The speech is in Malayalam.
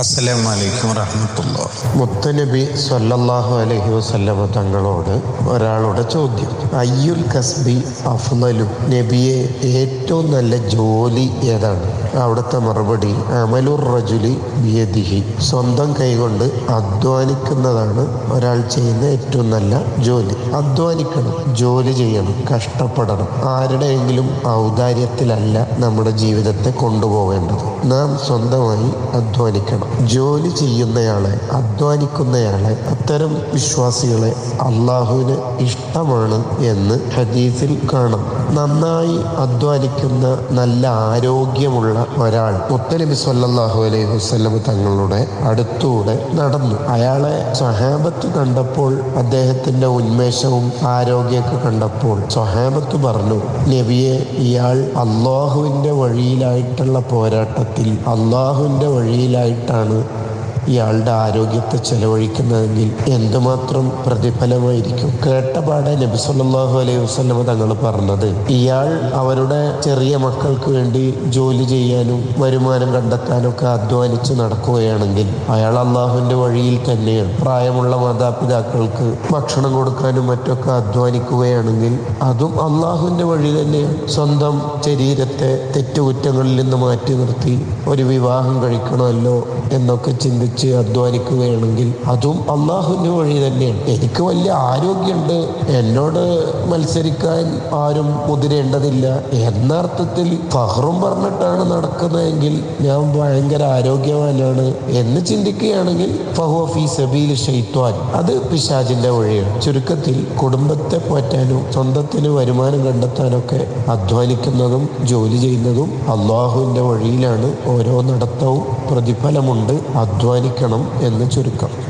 അസ്സലാമു അലൈക്കും വറഹമത്തുള്ള. മുത്തനബി സല്ലല്ലാഹു അലൈഹി വസല്ലമ തങ്ങളോട് ഒരാളുടെ ചോദ്യം. അയ്യുൽ കസ്ബി അഫ്ലലു നബിയെ ഏറ്റവും നല്ല ജോലി ഏതാണ്? അവിടുത്തെ മറുപടി അമലുർ റജുലി ബിയദിഹി. സ്വന്തം കൈകൊണ്ട് അധ്വാനിക്കുന്നതാണ് ഒരാൾ ചെയ്യുന്ന ഏറ്റവും നല്ല ജോലി. അധ്വാനിക്കണം ജോലി ചെയ്യണം കഷ്ടപ്പെടണം. ആരുടെയെങ്കിലും ഔദാര്യത്തിലല്ല നമ്മുടെ ജീവിതത്തെ കൊണ്ടുപോകേണ്ടത്. നാം സ്വന്തമായി അധ്വാനിക്കണം. ജോലി ചെയ്യുന്നയാളെ അധ്വാനിക്കുന്നയാളെ അത്തരം വിശ്വാസികളെ അള്ളാഹുവിന് ഇഷ്ടമാണ് എന്ന് ഹദീസിൽ കാണാം. നന്നായി അധ്വാനിക്കുന്ന നല്ല ആരോഗ്യമുള്ള ഒരാൾ മുത്തനബി സല്ലാഹു അലൈഹി വസ്ലം തങ്ങളുടെ അടുത്തൂടെ നടന്നു. അയാളെ സ്വഹാബത്ത് കണ്ടപ്പോൾ അദ്ദേഹത്തിന്റെ ഉന്മേഷവും ആരോഗ്യമൊക്കെ കണ്ടപ്പോൾ സ്വഹാബത്ത് പറഞ്ഞു നബിയെ ഇയാൾ അള്ളാഹുവിന്റെ വഴിയിലായിട്ടുള്ള പോരാട്ടത്തിൽ അള്ളാഹുവിന്റെ വഴിയിലായിട്ടാണ് ഇയാളുടെ ആരോഗ്യത്തെ ചെലവഴിക്കുന്നതെങ്കിൽ എന്തുമാത്രം പ്രതിഫലമായിരിക്കും? കേട്ടപാടെ നബി സല്ലാഹു അലൈഹി വസ്ലമ തങ്ങൾ പറഞ്ഞത് ഇയാൾ അവരുടെ ചെറിയ മക്കൾക്ക് വേണ്ടി ജോലി ചെയ്യാനും വരുമാനം കണ്ടെത്താനൊക്കെ അധ്വാനിച്ച് നടക്കുകയാണെങ്കിൽ അയാൾ അള്ളാഹുവിന്റെ വഴിയിൽ തന്നെയാണ് പ്രായമുള്ള മാതാപിതാക്കൾക്ക് ഭക്ഷണം കൊടുക്കാനും മറ്റൊക്കെ അധ്വാനിക്കുകയാണെങ്കിൽ അതും അള്ളാഹുവിന്റെ വഴി തന്നെ സ്വന്തം ശരീരത്തെ തെറ്റുകുറ്റങ്ങളിൽ നിന്ന് മാറ്റി നിർത്തി ഒരു വിവാഹം കഴിക്കണമല്ലോ എന്നൊക്കെ ചിന്തിച്ച് അധ്വാനിക്കുകയാണെങ്കിൽ അതും അള്ളാഹുവിന്റെ വഴി തന്നെയാണ്. എനിക്ക് വലിയ ആരോഗ്യമുണ്ട്. എന്നോട് മത്സരിക്കാൻ ആരും മുതിരേണ്ടതില്ല. എന്ന അർത്ഥത്തിൽ ഫഹറും പറഞ്ഞിട്ടാണ് നടക്കുന്നതെങ്കിൽ ഞാൻ ഭയങ്കര ആരോഗ്യവാനാണ് എന്ന് ചിന്തിക്കുകയാണെങ്കിൽ ഫഹുവ സബീൽ ഷെയ്ത്വാൻ അത് പിശാജിന്റെ വഴിയാണ്. ചുരുക്കത്തിൽ കുടുംബത്തെ പോറ്റാനും സ്വന്തത്തിന് വരുമാനം കണ്ടെത്താനൊക്കെ അധ്വാനിക്കുന്നതും ജോലി ചെയ്യുന്നതും അള്ളാഹുവിന്റെ വഴിയിലാണ്. ഓരോ നടത്തവും പ്രതിഫലമുണ്ട്. അധ്വാനിക്കണം എന്ന് ചുരുക്കം.